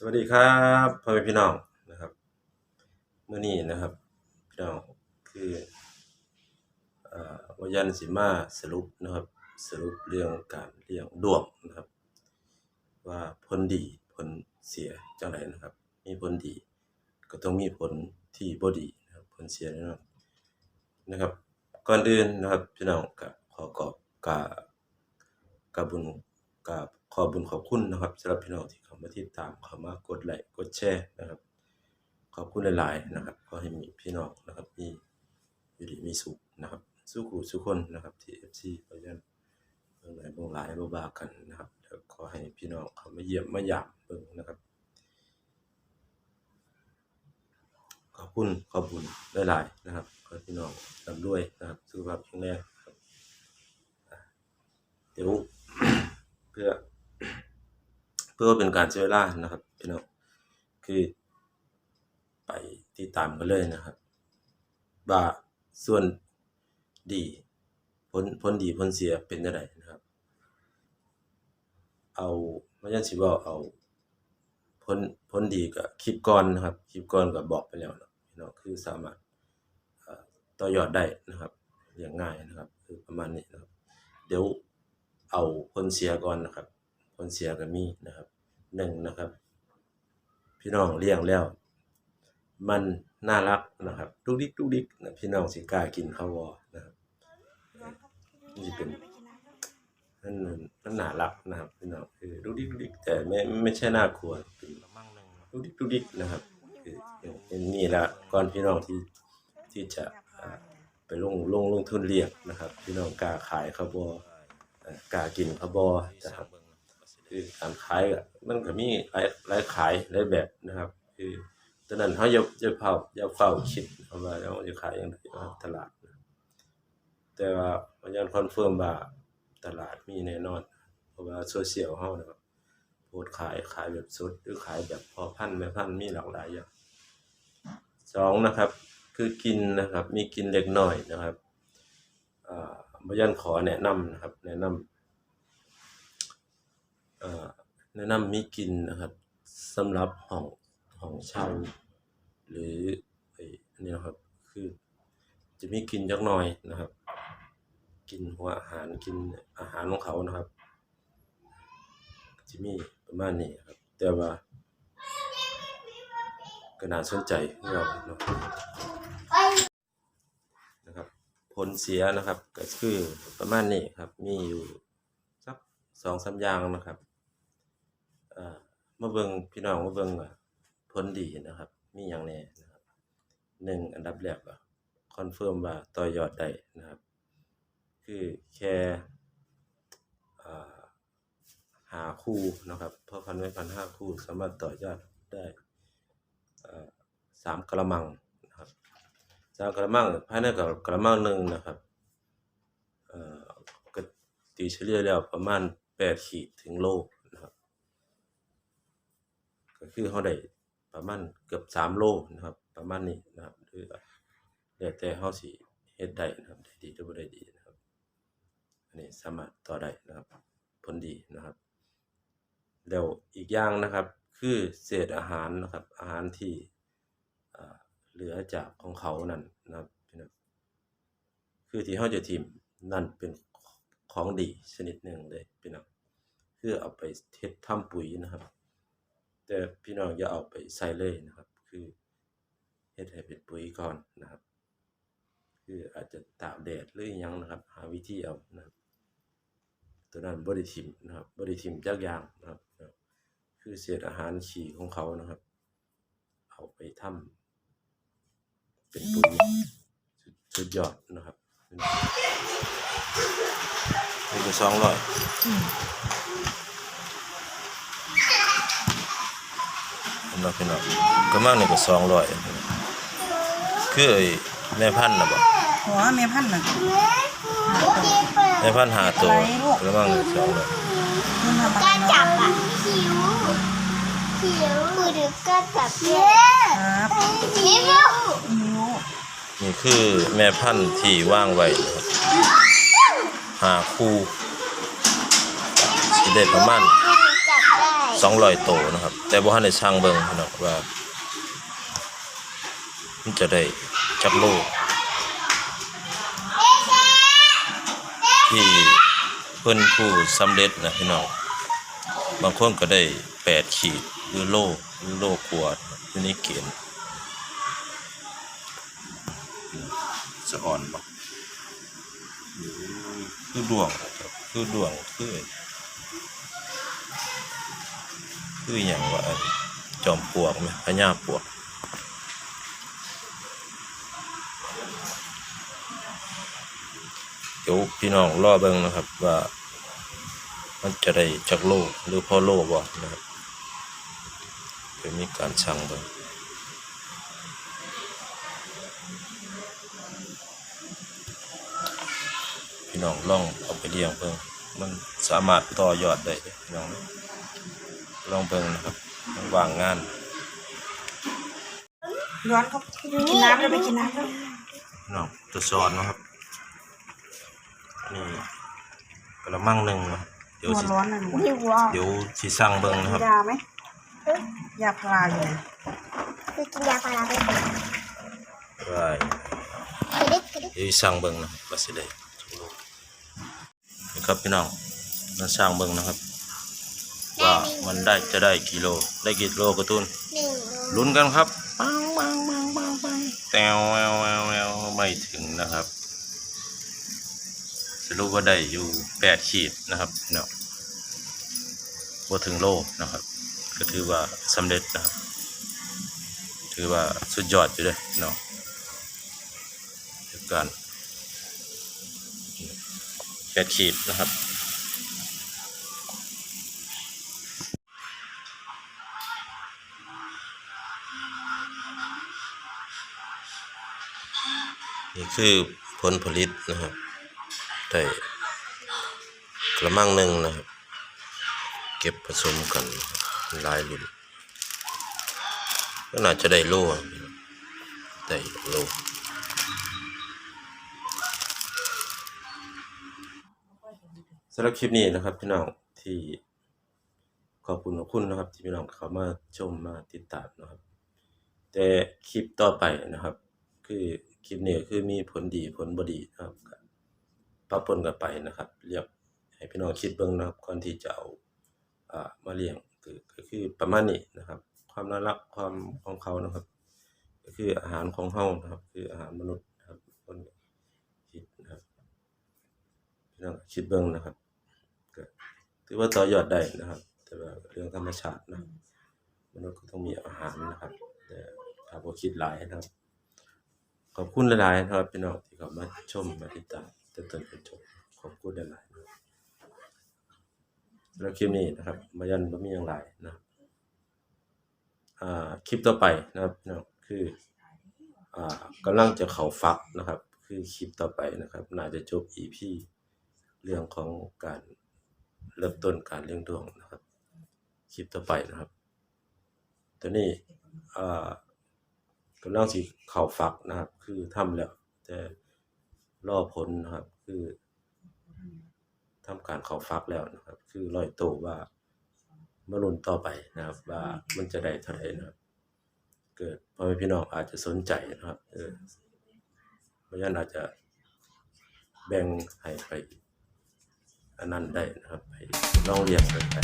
สวัสดีครับพ่อแม่พี่น้องนะครับเมื่อนี้นะครับ พี่น้องคืออวยันสิมาสรุปนะครับ สรุปเรื่องการเลี้ยงดวงนะครับ ว่าผลดีผลเสียจังไรนะครับ มีผลดี ก็ต้องมีผลที่บ่ดีนะครับผลเสียแน่นอนนะครับ ก่อนอื่นนะครับพี่น้องก็ขอกอบกราบกราบบุญกราบ ขอบุญขอบคุณนะครับสำหรับพี่น้องที่เข้ามาติดตามเข้ามากดไลค์กดแชร์นะครับ ขอบคุณหลายๆนะครับขอให้มีพี่น้องนะครับมีอยู่ดีมีสุขนะครับสู้ขู่สู้คนนะครับที่ FC เพราะฉะนั้นเบิ่งหลายเบิ่งหลายบ่บากันนะครับแล้วขอให้พี่น้องเข้ามาเยี่ยมมาหยามเบิ่งนะครับขอบคุณขอบคุณหลายๆนะครับขอพี่น้องร่ำรวยนะครับสุขภาพแข็งแรงครับอะเดี๋ยว เพื่อ เพื่อเป็นการเสียเวลานะครับพี่น้องคือไปติดตามกันเลยนะครับ ว่าส่วนดีผลผลดีผลเสียเป็นจังไดนะครับ เอาไม่ใช่สิว่าเอาผลผลดีกับคลิปก่อนนะครับคลิปก่อนก็บบอกไปแล้วนะพี่น้องคือสามารถต่อยอดได้นะครับ อย่างง่ายนะครับ คือประมาณนี้นะครับ เดี๋ยวเอาผลเสียก่อนนะครับ ผลเสียก็มีนะครับหนึ่งนะครับ พี่น้องเลี้ยงแล้ว มันน่ารักนะครับดุกดิกดุกดิกนะพี่น้องสิกล้ากินข้าววอนะครับนี่เป็นนั่นนั่นน่ารักนะครับพี่น้องคือดุกดิกดุกดิกแต่ไม่ไม่ใช่น่ากลัวเป็นดุกดิกดุกดิกนะครับคืออย่างนี้ละก่อนพี่น้องที่ที่จะไปลงลงลงทุนเลี้ยงนะครับ พี่น้องกล้าขายข้าวบอกล้ากินข้าวบอนะครับ คือการขายมันก็มีหลายหลายขายหลายแบบนะครับ คือตอนนั้นเขาอย่าอย่าเผาอย่าเฝ้าคิดเอาว่าเราจะขายอย่างไรตลาดนะแต่ว่าพยานคอนเฟิร์มว่าตลาดมีแน่นอน เพราะว่าโซเชียลเฮานะครับโพสขายขายแบบสดหรือขายแบบพอพันแม่พันมีหลากหลายอย่างสองนะครับ คือกินนะครับ มีกินเล็กน้อยนะครับอ่าพยานขอแนะนำนะครับ แนะนำ แนะนำมีกินนะครับสำหรับห้องห้องเช่า หรือไอ้อันนี้นะครับคือจะมีกินจักหน่อยนะครับ กินหัวอาหารกินอาหารของเขานะครับจะมีประมาณนี้ครับ แต่ว่าก็น่าสนใจของเราเนาะนะครับ ผลเสียนะครับก็คือประมาณนี้ครับ มีอยู่สักสองสามอย่างนะครับ มาเบิ่งพี่น้องมาเบิ่งว่าผลดีนะครับ มีหยังแน่นะครับหนึ่งอันดับแรกก็คอนเฟิร์มว่าต่อยอดได้นะครับ คือแค่หาคู่นะครับเพราะพันไว้พันห้าคู่สามารถต่อยอดได้สามกระมังนะครับสามกระมังภายในกับกระมังหนึ่งนะครับก็ตีเฉลี่ยแล้วประมาณแปดขีดถึงโล คือเขาได้ประมาณเกือบสามโลนะครับ ประมาณนี้นะครับหรือแล้วแต่เขาสิเฮ็ดได้นะครับได้ดีหรือบ่ได้ดีนะครับอันนี้สามารถต่อได้นะครับ ผลดีนะครับ แล้วอีกอย่างนะครับ คือเศษอาหารนะครับ อาหารที่เหลือจากของเขานั่นนะครับคือที่เขาจะทิมนั่นเป็นของดีชนิดหนึ่งเลยพี่น้องคือเอาไปเฮ็ดทำปุ๋ยนะครับ แต่พี่น้องอย่าเอาไปใส่เลยนะครับ คือเฮ็ดให้เป็นปุ๋ยก่อนนะครับ คืออาจจะตากแดดหรือยังนะครับ หาวิธีเอานะครับ ตัวนั้นบ่ได้ทิ่มนะครับบ่ได้ทิ่มจักยางนะครับ คือเศษอาหารฉี่ของเขานะครับ เอาไปทำเป็นปุ๋ยสุดสุดยอดนะครับนี่ก็สองร้อย สำหรับพี่น้องก็มากนี่ก็สองร้อยคือไอ้แม่พันธุ์นะบ่หัวเมียพันธุ์น่ะแม่พันธุ์หาตัวก็มากนี่สองร้อยมันทำอะไรก็เนาะจับอะหิวหิวมือถือก็จับเลยครับหิวหิวนี่คือแม่พันธุ์ที่ว่างไว้นะครับหาคู่สิได้ประมาณ จับได้200โตนะครับ แต่บ่ทันได้ช่างเบิ่งน้องว่า มันจะได้จักโลที่เพิ่นผู้สำเร็จนะพี่น้องบางคนก็ได้8ขีดหรือโลหรือโลกว่าอยู่ในเกณฑ์สะอ่อนบ่คือดวงคือดวงคือ คืออย่างว่าจอมปลวกไหมพญาปลวกเดี๋ยวพี่น้องรอเบิ่งนะครับว่า มันจะได้จักโลกหรือพ่อโลกบ่นะครับเดี๋ยวมีการชั่งเบิ่งพี่น้องล่องเอาไปเลี้ยงเบิ่งมันสามารถต่อยอดได้พี่น้อง ลองเบิ่งนะครับมันวางงานร้อนครับกินน้ำแล้วไปกินน้ำแล้วพี่น้องตัวสอนนะครับนี่กระมังหนึ่งนะครับเดี๋ยวหัวสิร้อนนะหนูพี่วอเดี๋ยวสิสั่งเบิ่งนะครับยาไหมยาพาราอยู่ไหนคือกินยาพาราไปกได้ระดิกกระดิกเดี๋ยวสิสั่งเบิ่งนะครับว่าสิได้จักโลนี่ครับพี่น้องมาสั่งเบิ่งนะครับว่า มันได้จะได้กี่โล ได้กี่โลกระตุ้นหนึ่งโลลุ้นกันครับปังปังปังปังปังแตวแววแววแววไม่ถึงนะครับสรุปว่าได้อยู่แปดขีดนะครับเนาะบ่ถึงโลนะครับ ก็ถือว่าสำเร็จนะครับ ถือว่าสุดยอดอยู่เลยเนาะคือการแปดขีดนะครับ คือผลผลิตนะครับได้กระมังหนึ่งนะครับ เก็บผสมกันหลายรุ่นก็น่าจะได้โลอะได้โลสำหรับคลิปนี้นะครับพี่น้องที่ขอบคุณขอบคุณนะครับ ที่พี่น้องเข้ามาชมมาติดตามนะครับ แต่คลิปต่อไปนะครับ คือ คลิปนี้คือมีผลดีผลบ่ดีนะครับก็ปรับปนกันไปนะครับ เรียกให้พี่น้องคิดเบิ่งนะครับก่อนที่จะเอาอ่ามาเลี้ยงคือก็คือประมาณนี้นะครับ ความน่ารักความของเขานะครับ ก็คืออาหารของเฮานะครับ คืออาหารมนุษย์นะครับคนคิดนะครับพี่น้องคิดเบิ่งนะครับก็ถือว่าต่อยอดได้นะครับ แต่ว่าเรื่องธรรมชาตินะมนุษย์ก็ต้องมีอาหารนะครับแต่ถ้าบ่คิดหลายนะครับ ขอบคุณหลายๆครับพี่น้องที่เข้ามาชมมาติดตามจนจนจนจบขอบคุณหลายๆนะครับแล้วคลิปนี้นะครับมายันบ่มีอย่างไรนะครับอ่าคลิปต่อไปนะครับพี่น้องคืออ่ากำลังจะเข้าฟักนะครับ คือคลิปต่อไปนะครับ น่าจะจบ EP เรื่องของการเริ่มต้นการเลี้ยงดวงนะครับ คลิปต่อไปนะครับตอนนี้อ่า กำลังสิเข้าฟักนะครับ คือทำแล้วแต่รอผลนะครับ คือทำการเข้าฟักแล้วนะครับ คือร้อยโตว่ามาลุนต่อไปนะครับ ว่ามันจะได้เท่าไหร่นะครับ เกิดพ่อแม่พี่น้องอาจจะสนใจนะครับเออเพราะฉะนั้นอาจจะแบ่งให้ไปอันนั้นได้นะครับไปลองเรียนกันไป